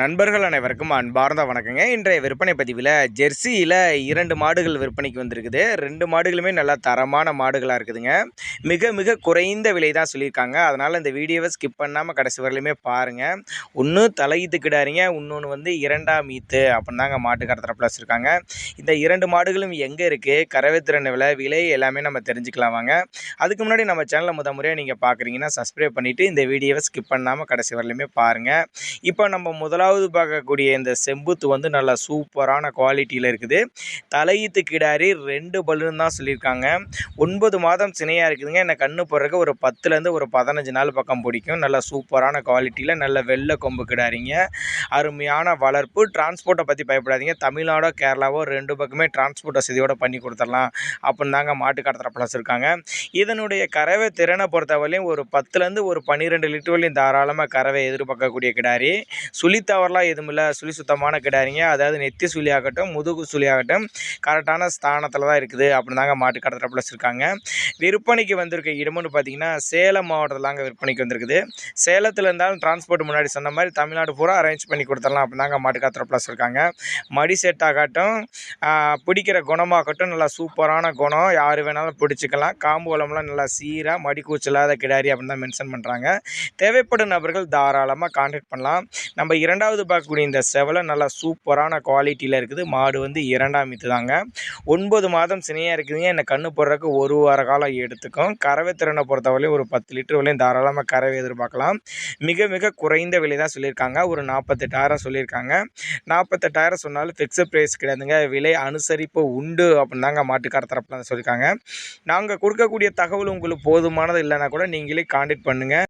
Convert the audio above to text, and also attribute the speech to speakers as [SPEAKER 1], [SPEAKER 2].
[SPEAKER 1] நண்பர்கள் அனைவருக்கும் அன்பார்ந்த வணக்கங்க. இன்றைய விற்பனை பதிவில் ஜெர்சியில் இரண்டு மாடுகள் விற்பனைக்கு வந்திருக்குது. ரெண்டு மாடுகளுமே நல்லா தரமான மாடுகளாக இருக்குதுங்க. மிக மிக குறைந்த விலை தான் சொல்லியிருக்காங்க. அதனால் இந்த வீடியோவை ஸ்கிப் பண்ணாமல் கடைசி வரலையுமே பாருங்கள் ஒன்று தலையீத்து கிடாரிங்க இன்னொன்று வந்து இரண்டாம் ஈத்து அப்படின்னு தாங்க மாட்டுக்கார தரப்பில் வச்சுருக்காங்க. இந்த இரண்டு மாடுகளும் எங்கே இருக்குது கரவைத்திறன் விலை விலை எல்லாமே நம்ம தெரிஞ்சுக்கலாம் வாங்க. அதுக்கு முன்னாடி நம்ம சேனலை முத முறையாக நீங்கள் பார்க்குறீங்கன்னா சப்ஸ்கிரைப் பண்ணிவிட்டு இந்த வீடியோவை ஸ்கிப் பண்ணாமல் கடைசி வரலையுமே பாருங்கள் இப்போ நம்ம முதலாவது பார்க்கக்கூடிய இந்த செம்புத்து வந்து நல்லா சூப்பரான குவாலிட்டியில் இருக்குது. தலையீத்து கிடாரி ரெண்டு பலூன் தான் சொல்லியிருக்காங்க. ஒன்பது மாதம் சினையாக பார்த்துங்க என்ன கண்ணு போடுறதுக்கு ஒரு பத்துலேருந்து ஒரு பதினஞ்சு நாள் பக்கம் பிடிக்கும். நல்லா சூப்பரான குவாலிட்டியில் நல்ல வெள்ளை கொம்பு கிடாரிங்க அருமையான வளர்ப்பு. டிரான்ஸ்போர்ட்டை பற்றி பயப்படாதீங்க. தமிழ்நாடோ கேரளாவோ ரெண்டு பக்கமே டிரான்ஸ்போர்ட் வசதியோட பண்ணி கொடுத்துடலாம். அப்படின்னு தாங்க மாட்டு ப்ளஸ் இருக்காங்க. இதனுடைய கறவை திறனை பொறுத்தவரையிலையும் ஒரு பத்துலேருந்து ஒரு பன்னிரெண்டு லிட்டர் வரையும் தாராளமாக கறவை எதிர்பார்க்கக்கூடிய கிடாரி. சுழி தவறலாம் எதுவும் இல்லை சுழி சுத்தமான கிடாரிங்க. அதாவது நெத்தி சுழி ஆகட்டும் முதுகு சுழி ஆகட்டும் கரெக்டான ஸ்தானத்தில் தான் இருக்குது. அப்படின்னு தாங்க மாட்டு ப்ளஸ் இருக்காங்க. விற்பனைக்கு வந்திருக்க இடம்னு பார்த்தீங்கன்னா சேலம் மாவட்டத்தில் தாங்க விற்பனைக்கு வந்திருக்குது. சேலத்தில் இருந்தாலும் டிரான்ஸ்போர்ட் முன்னாடி சொன்ன மாதிரி தமிழ்நாடு பூரா அரேஞ்ச் பண்ணி கொடுத்துடலாம் அப்படின்னாங்க மாட்டு கடத்தரப்பில் இருக்காங்க. மடி செட் ஆகட்டும். பிடிக்கிற குணமாகட்டும். நல்லா சூப்பரான குணம். யார் வேணாலும் பிடிச்சிக்கலாம். காம்பு உலம்லாம் நல்லா சீராக மடி கூச்சலாத கிடாரி அப்படின்னு தான் மென்ஷன் பண்ணுறாங்க தேவைப்படும் நபர்கள் தாராளமாக கான்டாக்ட் பண்ணலாம். நம்ம இரண்டாவது பார்க்கக்கூடிய இந்த செவலை நல்லா சூப்பரான குவாலிட்டியில் இருக்குது. மாடு வந்து இரண்டாம் இது தாங்க ஒன்பது மாதம் சினையாக இருக்குதுங்க. என்னை கண்ணு போடுறதுக்கு ஒரு வார காலம் எடுத்துக்கும். கறவை திறனை பொறுத்தவரையும் ஒரு பத்து லிட்டர் வரையும் தாராளமாக கறவை எதிர்பார்க்கலாம். மிக மிக குறைந்த விலை தான் சொல்லியிருக்காங்க. ஒரு நாற்பத்தெட்டாயிரம் சொல்லியிருக்காங்க. நாற்பத்தெட்டாயிரம் சொன்னாலும் ஃபிக்ஸட் ப்ரைஸ் கிடையாதுங்க. விலை அனுசரிப்பு உண்டு அப்படின்னு தாங்க மாட்டுக்கார தரப்பில் சொல்லியிருக்காங்க. நாங்கள் கொடுக்கக்கூடிய தகவல் உங்களுக்கு போதுமானது இல்லைன்னா கூட நீங்களே காண்டாக்ட் பண்ணுங்கள்